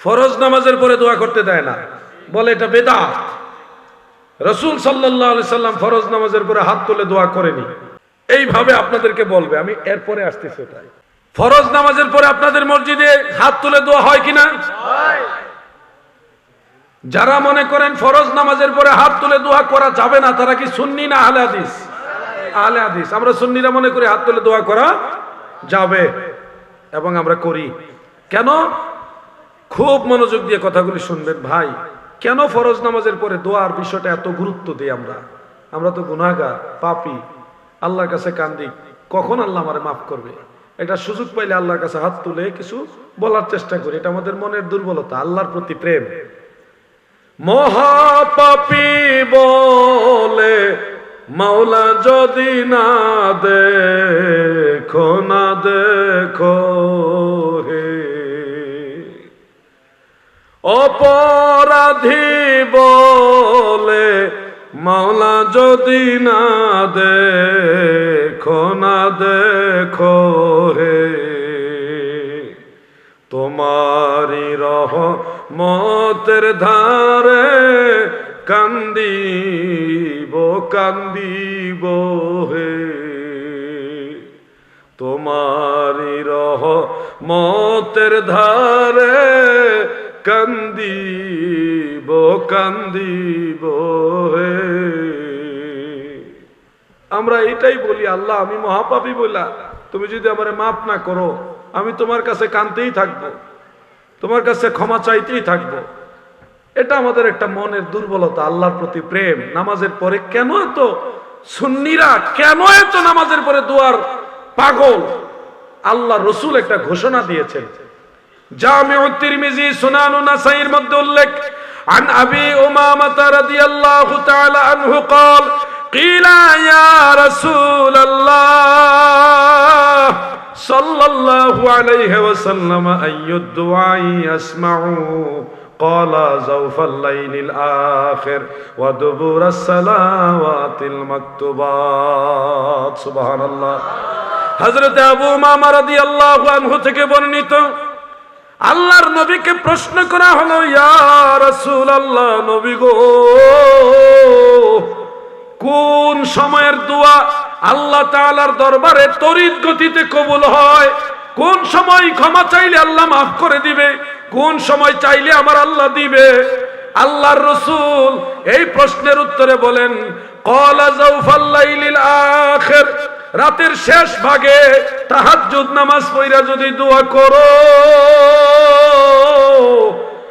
ফরজ নামাজের পরে দোয়া করতে দেয় না। বলে, এটা বেদা রসুল সাল্লাহ সাল্লাম ফরজ নামাজের পরে হাত তুলে দোয়া করেনি। এইভাবে আপনাদেরকে বলবে, আমি এরপরে আসতেছি ওটাই। ফরজ নামাজের পরে আপনাদের মসজিদে হাত তুলে দোয়া হয় কিনা? যারা মনে করেন ফরজ নামাজের পরে হাত তুলে দোয়া করা যাবে না, তারা কি সুন্নি না আহলে হাদিস? আহলে হাদিস। আমরা সুন্নিরা মনে করি হাত তুলে দোয়া করা যাবে এবং আমরা করি। কেন? খুব মনোযোগ দিয়ে কথাগুলি শুনবেন, ভাই, কেন ফরজ নামাজের পরে দোয়ার বিষয়টা এত গুরুত্ব দিই আমরা? আমরা তো গুনাগার পাপি, আল্লাহর কাছে কান্দি, কখন আল্লাহ আমারে মাফ করবে? একটা সুযোগ পাইলে আল্লাহর কাছে হাত তুলে কিছু বলার চেষ্টা করি, এটা আমাদের মনের দুর্বলতা, আল্লাহর প্রতি প্রেম। মহাপাপি বলে, মাওলা যদি না দেখো না দেখো। অপরাধী বলে মাওলা যদি না দেখো না দেখো হে তোমারি রহ মতের ধারে কান্দিব কান্দিব হে। তোমারি রহ মতের ধারে কান্দিব কান্দিব হে। আমরা এটাই বলি, আল্লাহ, আমি মহাপাপী বললা তুমি যদি আমারে মাফ না করো, আমি তোমার কাছে কানতেই থাকব, তোমার কাছে ক্ষমা চাইতেই থাকব। এটা আমাদের একটা মনের দুর্বলতা, আল্লাহর প্রতি প্রেম। নামাজের পরে কেন এত সুন্নিরা, কেন এত নামাজের পরে দোয়ার পাগল? আল্লাহ রসুল একটা ঘোষণা দিয়েছেন জামিউ তিরমিজি সুনান নাসাইর মধ্যে উল্লেখ عن أبي أمامة رضي الله تعالى عنه قال قيل يا رسول الله صلى الله عليه وسلم أي الدعاء يسمع قال زوف الليل الآخر ودبور الصلوات المكتوبات سبحان الله হজরত আবু মামা রাদি আল্লাহ আনহু থেকে বর্ণিত আল্লাহর নবীকে প্রশ্ন করা হলো রাসূল আল্লাহ নবী গো, কোন সময়ের দোয়া আল্লাহ তাআলার দরবারে তড়িৎ গতিতে কবুল হয়? কোন সময় ক্ষমা চাইলে আল্লাহ মাফ করে দিবে? কোন সময় চাইলে আমার আল্লাহ দিবে? আল্লাহর রসুল এই প্রশ্নের উত্তরে বলেন কলা জাউফাল লাইলিল আখির। রাতের শেষ ভাগে তাহাজ্জুদ নামাজ পড়া যদি দোয়া করো।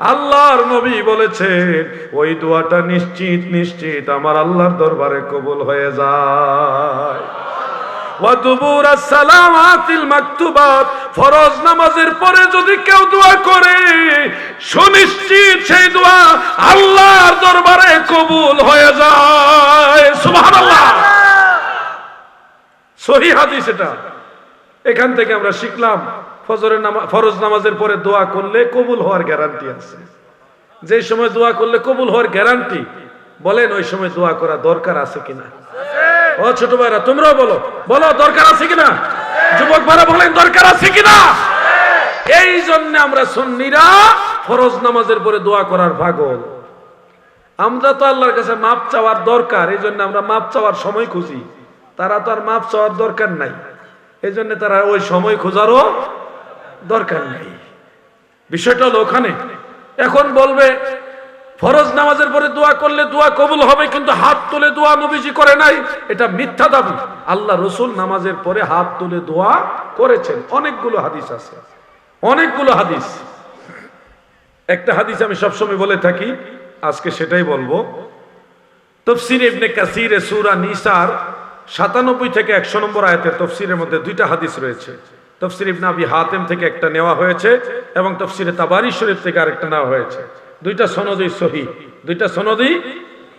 আল্লাহর নবী বলেছেন, ওই দোয়াটা নিশ্চিত নিশ্চিত আমার আল্লাহর দরবারে কবুল হয়ে যায়। ফরজ নামাজের পরে যদি কেউ দোয়া করে, সুনিশ্চিত সেই দোয়া আল্লাহর দরবারে কবুল হয়ে যায়। সুবহানাল্লাহ। সহি হাদিস এটা। এখান থেকে আমরা শিখলাম, ফজরের নামাজ ফরজ নামাজের পরে দোয়া করলে কবুল হওয়ার গ্যারান্টি আছে। যে সময় দোয়া করলে কবুল হওয়ার গ্যারান্টি বলেন ওই সময় দোয়া করা দরকার আছে কিনা? ও ছোট ভাইরা, তোমরাও বলো। বলো, দরকার আছে কিনা? যুবক ভাইরা, বলেন, দরকার আছে কিনা? এই জন্য আমরা সুন্নিরা ফরজ নামাজের পরে দোয়া করার পাগল। আমরা তো আল্লাহর কাছে মাপ চাওয়ার দরকার এই জন্য আমরা মাপ চাওয়ার সময় খুঁজি। তারা তো আর মাপ চাওয়ার দরকার নাই। এই জন্য তারা ওই সময় খোঁজারও দরকার নাই। বিষয়টা হলো ওখানে। এখন বলবে, ফরজ নামাজের পরে দোয়া করলে দোয়া কবুল হবে, কিন্তু হাত তুলে দোয়া নবীজি করে নাই, এটা মিথ্যা দাবি। আল্লাহ রসুল নামাজের পরে হাত তুলে দোয়া করেছেন। অনেকগুলো হাদিস আছে। অনেকগুলো হাদিস। একটা হাদিস আমি সবসময় বলে থাকি, আজকে সেটাই বলব। তফসির ইবনে কাসিরে সুরা নিসার সাতানব্বই থেকে একশো নম্বর আয়াতের তফসিরের মধ্যে দুইটা হাদিস রয়েছে তফসির ইবনে আবি হাতেম থেকে একটা নেওয়া হয়েছে এবং তফসিরে তাবারি শরীফ থেকে আরেকটা নেওয়া হয়েছে দুইটা সনদই সহি দুইটা সনদই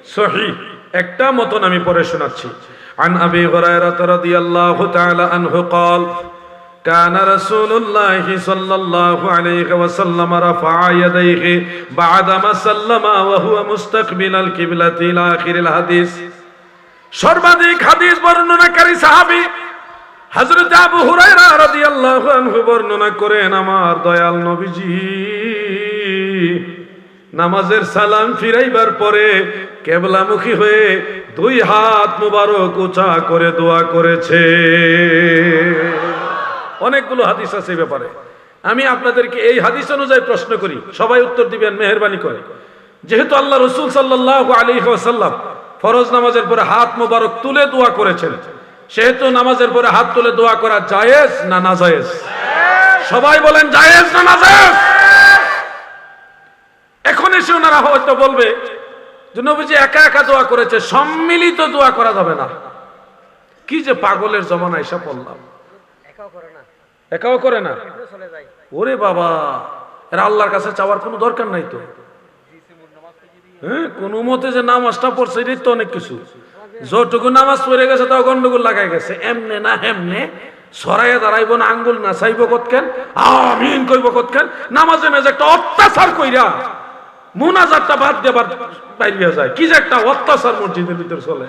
সহি একটা মতন আমি পড়ে শোনাচ্ছি عن أبي هريرة رضي الله تعالى عنه قال كان رسول الله صلى الله عليه وسلم رفع يديه بعدما سلم وهو مستقبل القبلة إلى آخر الحديث সর্বাধিক হাদিস বর্ণনাকারী সাহাবী হযরত আবু হুরায়রা রাদিয়াল্লাহু আনহু বর্ণনা করেন, আমার দয়াল নবীজি, নামাজের সালাম ফিরাইবার পরে কেবলামুখী হয়ে দুই হাত মুবারক উঁচা করে দোয়া করেছে। অনেকগুলো হাদিস আছে ব্যাপারে। আমি আপনাদেরকে এই হাদিস অনুযায়ী প্রশ্ন করি, সবাই উত্তর দিবেন, মেহরবানি করে। যেহেতু আল্লাহ রসুল সাল্লাহ আলী সাল্লাম ফরজ নামাজের পরে হাত মোবারক তুলে দোয়া করেছেন। সেহেতু নামাজের পরে হাত তুলে দোয়া করা জায়েজ না না জায়েজ সবাই বলেন জায়েজ না না জায়েজ এখন এসে ওনারা হয়তো বলবে যে নবীজি একা একা দোয়া করেছে সম্মিলিত দোয়া করা যাবে না। কি যে পাগলের জমানা এসে বললাম একাও করে না। ওরে বাবা এরা আল্লাহর কাছে চাওয়ার কোনো দরকার নাই তো। হ্যাঁ কোনো মতে যে নামাজটা পড়ছে, এটাই তো অনেক কিছু। যতটুকু নামাজ পড়ে গেছে, তাও গন্ডগোল লাগাই গেছে। এমনে না হেমনে সরাইয়া দাঁড়াইব না, আঙ্গুল না চাইব কতকেন আমিন কইব কতকেন নামাজে মেজে একটা অত্যাচার কইরা মুনাজারটা বাদ দেবার বাইরিয়া যায়। কি যে একটা অত্যাচার মসজিদের ভিতর চলে।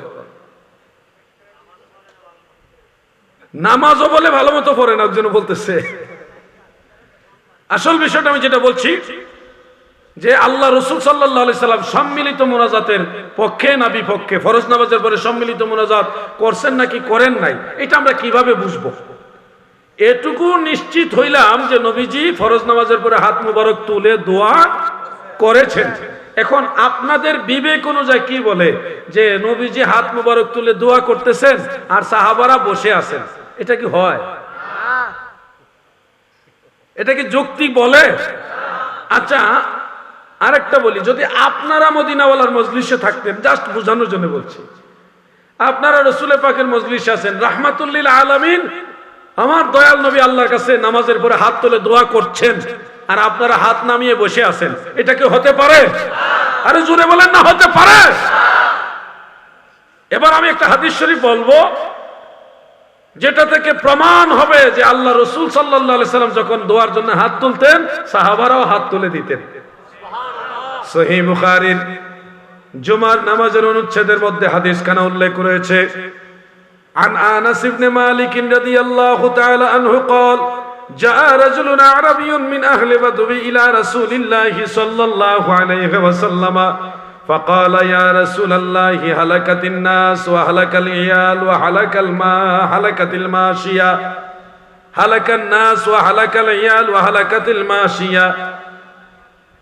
নামাজও বলে ভালো মতো পড়ে না একজন বলতেছে। আসল বিষয়টা আমি যেটা বলছি যে আল্লাহ রসুল সাল্লাহ সাল্লাম সম্মিলিত মোনাজাতের পক্ষে না বিপক্ষে? ফরজ নামাজের পরে সম্মিলিত মোনাজাত করছেন নাকি করেন নাই? এটা আমরা কীভাবে বুঝব? এটুকু নিশ্চিত হইলাম যে নবীজি ফরজ নামাজের পরে হাত মুবারক তুলে দোয়া করেছেন। এখন আপনাদের বিবেক অনুযায়ী কি বলে? যে নবীজি হাত মুবারক তুলে দোয়া করতেছেন আর সাহাবারা বসে আছেন। এটা কি হয়? এটা কি যুক্তি বলে? আচ্ছা আরেকটা বলি, যদি আপনারা মদিনাওয়ালার মজলিসে থাকতেন জাস্ট বোঝানোর জন্য বলছি। আপনারা রসুলের পাকের মজলিসে আছেন রাহমাতুল্লিল আলামিন, আমার দয়াল নবী আল্লাহর কাছে নামাজের পরে হাত তুলে দোয়া করছেন, আর আপনারা হাত নামিয়ে বসে আছেন। এটা কি হতে পারে? আরে জোরে বলেন না, হতে পারে। এবার আমি একটা হাদিস শরীফ বলব, যেটা থেকে প্রমাণ হবে যে আল্লাহ রসুল সাল্লাহ সাল্লাম যখন দোয়ার জন্য হাত তুলতেন, সাহাবারাও হাত তুলে দিতেন। সহি বুখারির জুমার নামাজের অনুচ্ছেদের মধ্যে হাদিস খানা উল্লেখ রয়েছে عن انس بن مالك رضي الله تعالى عنه قال جاء رجل عربي من اهل بدو الى رسول الله صلى الله عليه وسلم فقال يا رسول الله هلكت الناس وهلك العيال وهلك الماء هلكت الماشيه هلك الناس وهلك العيال وهلكت الماشيه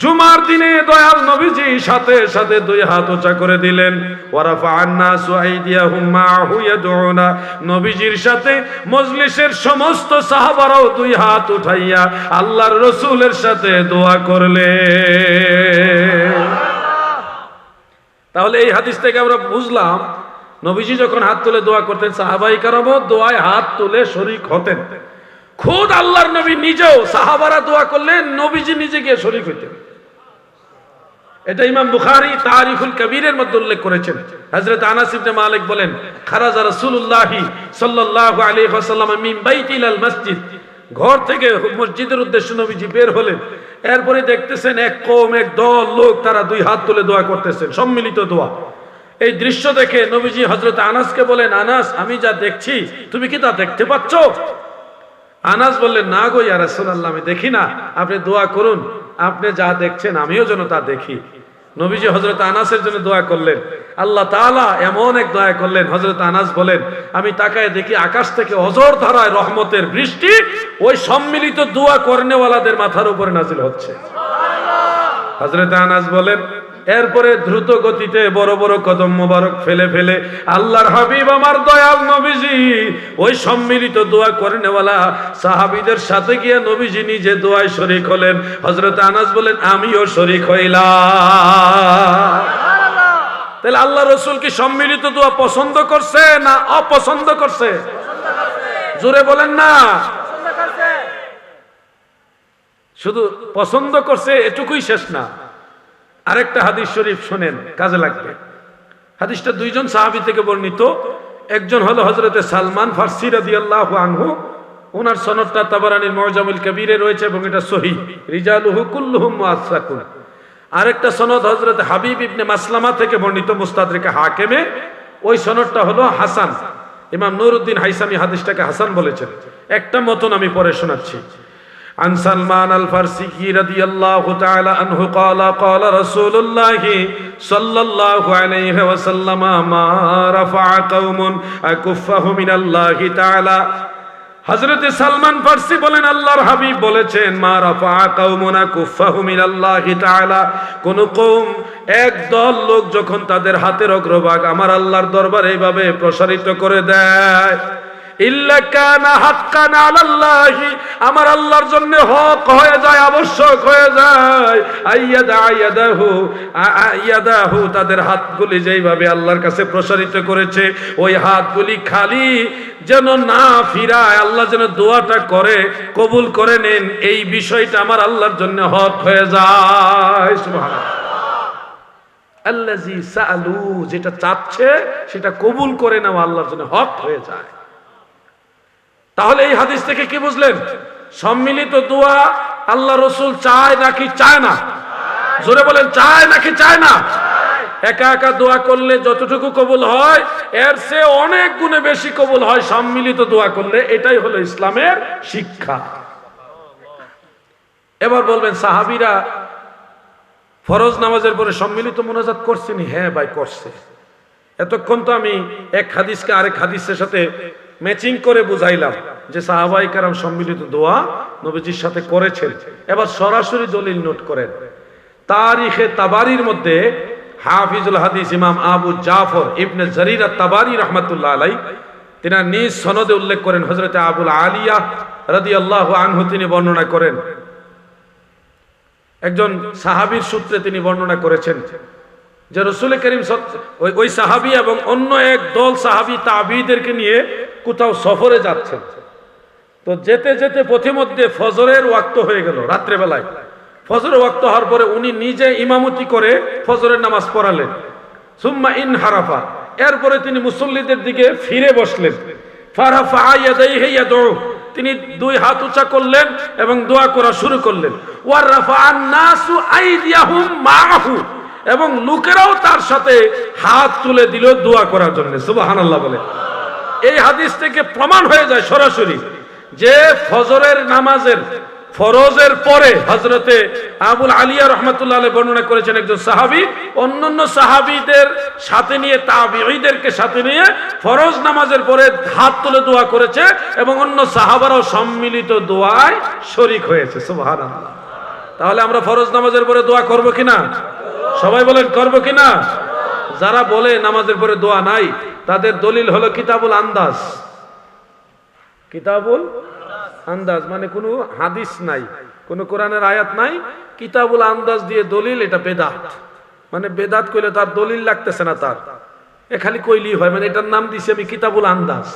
জুমার দিনে দয়াল নবীজি সাথে সাথে দুই হাত উঁচা করে দিলেন। নবীজির সাথে মজলিসের সমস্ত সাহাবারাও দুই হাত উঠাইয়া আল্লাহর রসুলের সাথে দোয়া করলে তাহলে এই হাদিস থেকে আমরা বুঝলাম, নবীজি যখন হাত তুলে দোয়া করতেন, সাহাবাই কারামও দোয়ায় হাত তুলে শরিক হতেন। খুদ আল্লাহর নবী নিজেও সাহাবারা দোয়া করলেন নবীজি নিজে গিয়ে শরিক হইতেন। এটা ইমাম বুখারী তারিখুল কবিরের মধ্যে উল্লেখ করেছেন। হযরত আনাস ইবনে মালিক বলেন, খারাজা রাসূলুল্লাহি সাল্লাল্লাহু আলাইহি ওয়াসাল্লাম মিন বাইতি ইলাল মসজিদ। ঘর থেকে মসজিদের উদ্দেশ্যে নবীজি বের হলেন। এরপরে দেখতেছেন এক কম এক দল, লোক তারা দুই হাত তুলে দোয়া করতেছেন, সম্মিলিত দোয়া। এই দৃশ্য দেখে নবীজি হযরত আনাসকে বলেন, আনাস, আমি যা দেখছি, তুমি কি তা দেখতে পাচ্ছ? আনাস বললেন, না গো ইয়া রাসূলুল্লাহ, আমি দেখি না। আপনি দোয়া করুন। আপনি যা দেখছেন, আমিও যেন তা দেখি। নবীজি হজরত আনাসের জন্য দোয়া করলেন। আল্লাহ তাআলা এমন এক দোয়া করলেন হজরত আনাস বলেন, আমি তাকায় দেখি আকাশ থেকে অজর ধারায় রহমতের বৃষ্টি, ওই সম্মিলিত দোয়া করনেওয়ালাদের মাথার উপরে নাজিল হচ্ছে। হজরত আনাস বলেন এরপরে দ্রুত গতিতে বড় বড় কদম মোবারক ফেলে ফেলে আল্লাহর হাবিব, আমার দয়াল নবীজি, ওই সম্মিলিত দোয়া করে নেওয়ালা সাহাবিদের সাথে গিয়ে নবীজি নিজে দোয়ায় শরিক হলেন। হজরত আনাস বলেন, আমিও শরিক হইলাম। তাহলে আল্লাহ রসুল কি সম্মিলিত দোয়া পছন্দ করছে না অপছন্দ করছে? জোরে বলেন না। শুধু পছন্দ করছে, এটুকুই শেষ না। আরেকটা হাদিস শরীফ শোনেন, কাজে লাগবে। হাদিসটা দুইজন সাহাবি থেকে বর্ণিত। একজন হলো হজরতে সালমান ফার্সি রাজি আল্লাহ আনহু। ওনার সনদটা তাবারানির মজামুল কবিরে রয়েছে এবং এটা সহি রিজালুহু কুল্লুহুম মুআসসাকুন। আরেকটা সনদ হজরত হাবিব ইবনে মাসলামা থেকে বর্ণিত মুস্তাদরিকে হাকেমে। ওই সনদটা হলো হাসান। ইমাম নুরউদ্দিন হাইসামি হাদিসটাকে হাসান বলেছেন। একটা মতন আমি পরে শোনাচ্ছি। عن سلمان الفارسي رضي الله تعالى عنه قال قال رسول الله صلى الله عليه وسلم ما رفع قوم أكفه من الله تعالى হজরতে সালমান ফার্সি বলেন আল্লাহর হাবিব বলেছেন মা রাফা কাউমুনা কুফাহু মিনাল্লাহি তাআলা কোন কওম এক দল লোক যখন তাদের হাতের অগ্রভাগ আমার আল্লাহর দরবারে এইভাবে প্রসারিত করে দেয় আমার আল্লাহর জন্য হক হয়ে যায়, আবশ্যক হয়ে যায়। তাদের হাতগুলি যেইভাবে আল্লাহর কাছে প্রসারিত করেছে, ওই হাতগুলি খালি যেন না ফিরায়, আল্লাহ যেন দোয়াটা করে, কবুল করে নেন, এই বিষয়টা আমার আল্লাহর জন্য হক হয়ে যায়। সালু যেটা চাচ্ছে, সেটা কবুল করে নেওয়া আল্লাহর জন্য হক হয়ে যায়। তাহলে এই হাদিস থেকে কি বুঝলেন? সম্মিলিত দোয়া আল্লাহ রসুল চায় নাকি চায় না? জোরে বলেন, চায় নাকি চায় না? একা একা দোয়া করলে যতটুকু কবুল হয়, এর সে অনেক গুণে বেশি কবুল হয় সম্মিলিত দোয়া করলে। এটাই হলো ইসলামের শিক্ষা। এবার বলবেন, সাহাবিরা ফরজ নামাজের পরে সম্মিলিত মোনাজাত করছেনি হ্যাঁ ভাই, করছে। এতক্ষণ তো আমি এক হাদিসকে আরেক হাদিসের সাথে ম্যাচিং করে বুঝাইলাম যে সাহাবাই কারাম সম্মিলিত দোয়া নবীজির সাথে করেছেন। এবার সরাসরি দলিল নোট করেন। তারিখে তাবারির মধ্যে হাফিজুল হাদিস ইমাম আবু জাফর ইবনে জারিরা তাবারি রহমাতুল্লাহ আলাই তিনি নিজ সনদে উল্লেখ করেন হজরতে আবুল আলিয়া রাদিয়াল্লাহু আনহু তিনি বর্ণনা করেন। একজন সাহাবীর সূত্রে তিনি বর্ণনা করেছেন যে রসুল করিম ওই সাহাবি এবং অন্য এক দল সাহাবি তাবিদেরকে নিয়ে কোথাও সফরে যাচ্ছেন। তো যেতে যেতে পথিমধ্যে ফজরের ওয়াক্ত হয়ে গেল রাত্রেবেলায়। ফজরের ওয়াক্ত হওয়ার পরে উনি নিজে ইমামতি করে ফজরের নামাজ পড়ালেন। সুম্মা ইন হারাফা। এরপরে তিনি মুসল্লিদের দিকে ফিরে বসলেন। তিনি দুই হাত উঁচা করলেন এবং দোয়া করা শুরু করলেন। এবং লোকেরাও তার সাথে হাত তুলে দিল দোয়া করার জন্য। সুবহানাল্লাহ বলে। এই হাদিস থেকে প্রমাণ হয়ে যায় সরাসরি যে ফজরের নামাজের ফরজের পরে হজরতে আবুল আলিয়া রহমতুল্লাহ বর্ণনা করেছেন একজন সাহাবী। অন্যান্য সাহাবীদের সাথে নিয়ে, তাবিঈদেরকে সাথে নিয়ে ফরজ নামাজের পরে হাত তুলে দোয়া করেছে এবং অন্য সাহাবারাও সম্মিলিত দোয়ায় শরিক হয়েছে। তাহলে আমরা ফরজ নামাজের পরে দোয়া করব কিনা? সবাই বলেন, করব কিনা? যারা বলে নামাজের পরে দোয়া নাই, তাদের দলিল হলো কিতাবুল আন্দাজ। কিতাবুল আন্দাজ মানে কোনো হাদিস নাই, কোনো কোরআনের আয়াত নাই, কিতাবুল আন্দাজ দিয়ে দলিল এটা বেদাত। মানে বেদাত কইলে তার দলিল লাগতেছে না তার। এ খালি কইলি হয় মানে এটার নাম দিছি আমি কিতাবুল আন্দাজ।